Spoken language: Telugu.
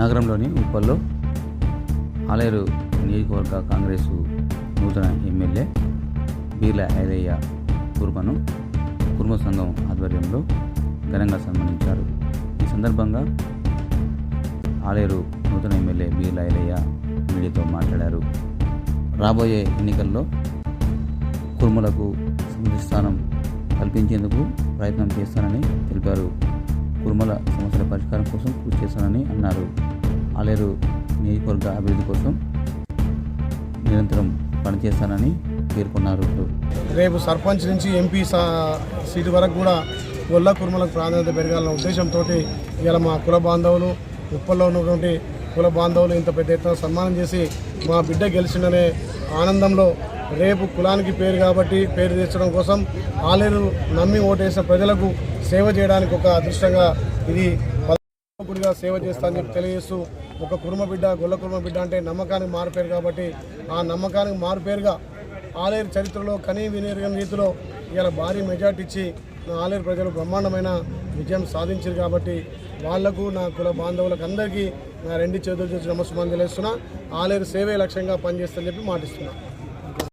నగరంలోని ఉప్పల్లో ఆలేరు నియోజకవర్గ కాంగ్రెసు నూతన ఎమ్మెల్యే బీర్ల ఐలయ్య కుర్మను కుర్మ సంఘం ఆధ్వర్యంలో ఘనంగా సన్మానించారు. ఈ సందర్భంగా ఆలేరు నూతన ఎమ్మెల్యే బీర్ల ఐలయ్య మీడియాతో మాట్లాడారు. రాబోయే ఎన్నికల్లో కుర్మలకు సమృద్ధి స్థానం కల్పించేందుకు ప్రయత్నం చేస్తానని తెలిపారు. కుర్మల సమస్యల పరిష్కారం కోసం కృషి చేశానని అన్నారు. ఆలేరు నియోజకవర్గ అభివృద్ధి కోసం నిరంతరం పనిచేస్తానని పేర్కొన్నారు. రేపు సర్పంచ్ నుంచి ఎంపీ సీటు వరకు కూడా గొల్ల కుర్మలకు ప్రాధాన్యత పెరగాలన్న ఉద్దేశంతో ఇలా మా కుల బాంధవులు ఉప్పల్లో ఉన్నటువంటి కుల బాంధవులు ఇంత పెద్ద ఎత్తున సన్మానం చేసి మా బిడ్డ గెలిచిందనే ఆనందంలో రేపు కులానికి పేరు కాబట్టి పేరు తెచ్చడం కోసం ఆలేరు నమ్మి ఓటేసిన ప్రజలకు సేవ చేయడానికి ఒక అదృష్టంగా ఇది గుడిగా సేవ చేస్తా అని చెప్పి తెలియజేస్తూ ఒక కుర్మ బిడ్డ గొల్ల కుర్మ బిడ్డ అంటే నమ్మకానికి మారుపేరు కాబట్టి ఆ నమ్మకానికి మారుపేరుగా ఆలేరు చరిత్రలో కనీ వినియోగం రీతిలో ఇలా భారీ మెజార్టీ ఇచ్చి నా ఆలేరు ప్రజలు బ్రహ్మాండమైన విజయం సాధించారు కాబట్టి వాళ్ళకు నా కుల బాంధవులకు అందరికీ నా రెండు చేతులు చేసి నమస్కారం తెలియస్తున్నా ఆలేరు సేవే లక్ష్యంగా పనిచేస్తానని చెప్పి మాటిస్తున్నా.